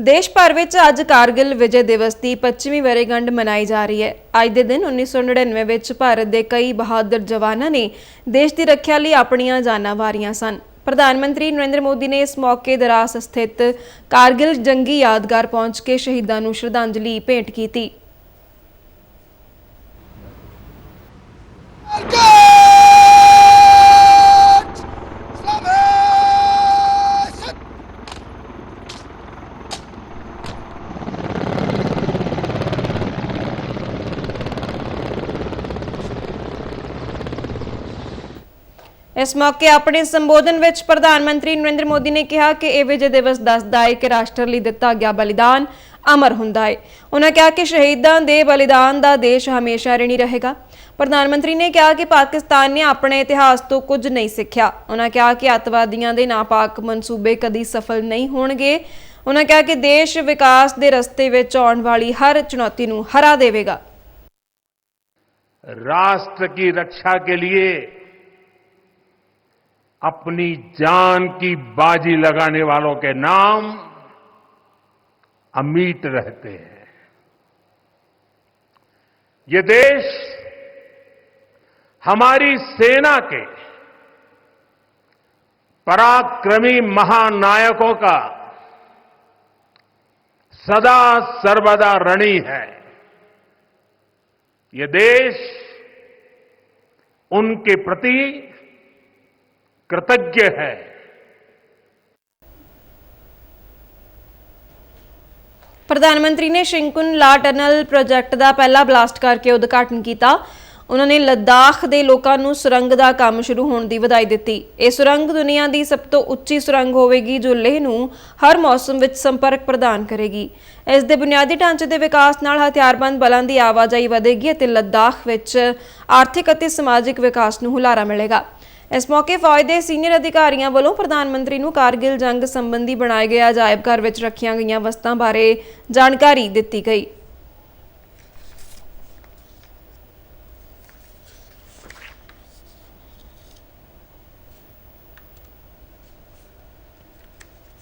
ਦੇਸ਼ ਭਰ ਵਿੱਚ ਅੱਜ ਕਾਰਗਿਲ ਵਿਜੇ ਦਿਵਸ ਦੀ 25ਵੀਂ ਵਰ੍ਹੇਗੰਢ ਮਨਾਈ ਜਾ ਰਹੀ ਹੈ। ਅੱਜ ਦੇ ਦਿਨ 1999 ਵਿੱਚ ਭਾਰਤ ਦੇ ਕਈ ਬਹਾਦਰ ਜਵਾਨਾਂ ਨੇ ਦੇਸ਼ ਦੀ ਰੱਖਿਆ ਲਈ ਆਪਣੀਆਂ ਜਾਨਾਂ ਵਾਰੀਆਂ ਸਨ। ਪ੍ਰਧਾਨ ਮੰਤਰੀ ਨਰਿੰਦਰ ਮੋਦੀ ਨੇ ਇਸ ਮੌਕੇ ਦਰਾਸ ਸਥਿਤ ਕਾਰਗਿਲ ਜੰਗੀ ਯਾਦਗਾਰ ਪਹੁੰਚ ਕੇ ਸ਼ਹੀਦਾਂ ਨੂੰ ਸ਼ਰਧਾਂਜਲੀ ਭੇਂਟ ਕੀਤੀ। ਇਸ ਮੌਕੇ ਆਪਣੇ ਸੰਬੋਧਨ ਵਿੱਚ ਪ੍ਰਧਾਨ ਮੰਤਰੀ ਨਰਿੰਦਰ ਮੋਦੀ ਨੇ ਕਿਹਾ ਕਿ ਇਹ ਵਿਜੇ ਦਿਵਸ ਦੱਸਦਾ ਹੈ ਕਿ ਰਾਸ਼ਟਰ ਲਈ ਦਿੱਤਾ ਗਿਆ ਬਲੀਦਾਨ ਅਮਰ ਹੁੰਦਾ ਹੈ ਉਹਨਾਂ ਕਿਹਾ ਕਿ ਸ਼ਹੀਦਾਂ ਦੇ ਬਲੀਦਾਨ ਦਾ ਦੇਸ਼ ਹਮੇਸ਼ਾ ਰਿਣੀ ਰਹੇਗਾ। ਪ੍ਰਧਾਨ ਮੰਤਰੀ ਨੇ ਕਿਹਾ ਕਿ ਪਾਕਿਸਤਾਨ ਨੇ ਆਪਣੇ ਇਤਿਹਾਸ ਤੋਂ ਕੁਝ ਨਹੀਂ ਸਿੱਖਿਆ। ਉਹਨਾਂ ਕਿਹਾ ਕਿ ਅਤਵਾਦੀਆਂ ਦੇ ਨਾਪਾਕ ਮਨਸੂਬੇ ਕਦੀ ਸਫਲ ਨਹੀਂ ਹੋਣਗੇ। ਉਹਨਾਂ ਕਿਹਾ ਕਿ ਦੇਸ਼ ਵਿਕਾਸ ਦੇ ਰਸਤੇ ਵਿੱਚ ਆਉਣ ਵਾਲੀ ਹਰ ਚੁਣੌਤੀ ਨੂੰ ਹਰਾ ਦੇਵੇਗਾ। ਰਾਸ਼ਟਰ ਦੀ ਰੱਖਿਆ ਲਈ अपनी जान की बाजी लगाने वालों के नाम अमिट रहते हैं। ये देश हमारी सेना के पराक्रमी महानायकों का सदा सर्वदा ऋणी है। ये देश उनके प्रति कृतज्ञ है ਪ੍ਰਧਾਨ ਮੰਤਰੀ ਨੇ ਸ਼ਿੰਕੁਨ ਲਾ ਟਨਲ ਪ੍ਰੋਜੈਕਟ ਦਾ ਪਹਿਲਾ ਬਲਾਸਟ ਕਰਕੇ ਉਦਘਾਟਨ ਕੀਤਾ ਉਹਨਾਂ ਨੇ ਲੱਦਾਖ ਦੇ ਲੋਕਾਂ ਨੂੰ ਸੁਰੰਗ ਦਾ ਕੰਮ ਸ਼ੁਰੂ ਹੋਣ ਦੀ ਵਧਾਈ ਦਿੱਤੀ ਇਹ ਸੁਰੰਗ ਦੁਨੀਆ ਦੀ ਸਭ ਤੋਂ ਉੱਚੀ ਸੁਰੰਗ ਹੋਵੇਗੀ ਜੋ ਲੇਹ ਨੂੰ ਹਰ ਮੌਸਮ ਵਿੱਚ ਸੰਪਰਕ ਪ੍ਰਦਾਨ ਕਰੇਗੀ ਇਸ ਦੇ ਬੁਨਿਆਦੀ ਢਾਂਚੇ ਦੇ ਵਿਕਾਸ ਨਾਲ ਹਥਿਆਰਬੰਦ ਬਲਾਂ ਦੀ ਆਵਾਜਾਈ ਵਧੇਗੀ ਅਤੇ ਲੱਦਾਖ ਵਿੱਚ ਆਰਥਿਕ ਅਤੇ ਸਮਾਜਿਕ ਵਿਕਾਸ ਨੂੰ ਹੁਲਾਰਾ ਮਿਲੇਗਾ ਇਸ ਮੌਕੇ ਫੌਜ ਦੇ ਸੀਨੀਅਰ ਅਧਿਕਾਰੀਆਂ ਵੱਲੋਂ ਪ੍ਰਧਾਨ ਮੰਤਰੀ ਨੂੰ ਕਾਰਗਿਲ ਜੰਗ ਸੰਬੰਧੀ ਬਣਾਏ ਗਏ ਅਜਾਇਬ ਘਰ ਵਿੱਚ ਰੱਖੀਆਂ ਗਈਆਂ ਵਸਤਾਂ ਬਾਰੇ ਜਾਣਕਾਰੀ ਦਿੱਤੀ ਗਈ।